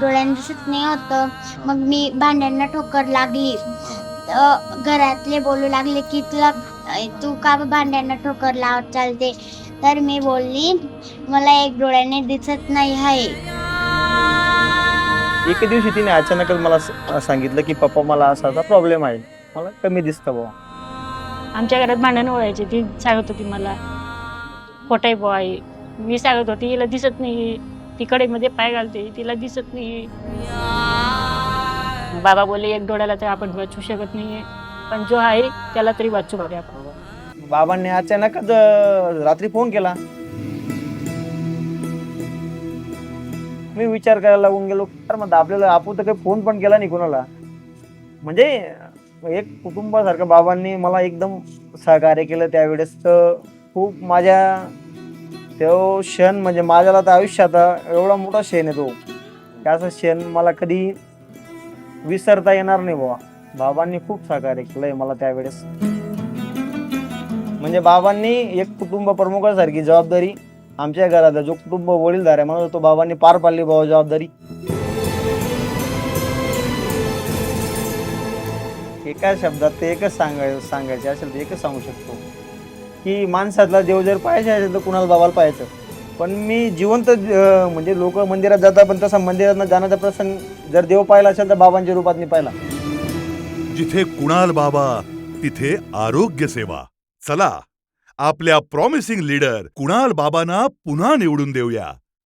डोळ्यांना दिसत नाही होतं. मग मी भांड्यांना ठोकर लागली. घरातले बोलू लागले की तुला अ, तू का भांड्यांना ठोकर लावत चालते? तर मी बोलली मला एक डोळ्याने दिसत नाही आहे. एके दिवशी तिने अचानकच मला स- सांगितलं की पप्पा मला असा असा प्रॉब्लेम आहे. मला कमी दिसतं बुवा. आमच्या घरात भांडण व्हायचे. ती सांगत होती मला खोटाई बॉय मी सांगत होती हिला दिसत नाही. ती कडेमध्ये पाय घालते तिला दिसत नाही बाबा बोले एक डोळ्याला तर आपण वाचू शकत नाही पण जो आहे त्याला तरी वाचू पाहिजे आपण. बाबांनी अचानकच रात्री फोन केला. मी विचार करायला लागून गेलो तर मग आपल्याला आपण तर काही फोन पण केला नाही कोणाला. म्हणजे एक कुटुंबासारखं बाबांनी मला एकदम सहकार्य केलं त्यावेळेस. तर खूप माझ्या तो क्षण म्हणजे माझ्याला तर आयुष्यात एवढा मोठा क्षण आहे तो. क्षण मला कधी विसरता येणार नाही बाबा बाबांनी खूप सहकार्य केलंय मला त्यावेळेस. म्हणजे बाबांनी एक कुटुंब प्रमुखासारखी जबाबदारी आमच्या घरात जो कुटुंब वडीलधार आहे म्हणून तो बाबांनी पार पाडली बाबा जबाबदारी. एका शब्दात ते एकच सांगाय सांगायचे असेल तर एकच सांगू शकतो. की माणसातला देव जर पाहायचे असेल तर कुणाला बाबाला पाहायचं? पण मी जिवंत म्हणजे लोक मंदिरात जातात पण तसा मंदिरात जाण्याचा प्रसंग जर देव पाहिला असेल तर बाबांच्या रूपात मी पाहिला. जिथे कुणाल बाबा तिथे आरोग्य सेवा. चला आपल्या प्रॉमिसिंग लीडर कुणाल बाबांना पुन्हा निवडून देऊया.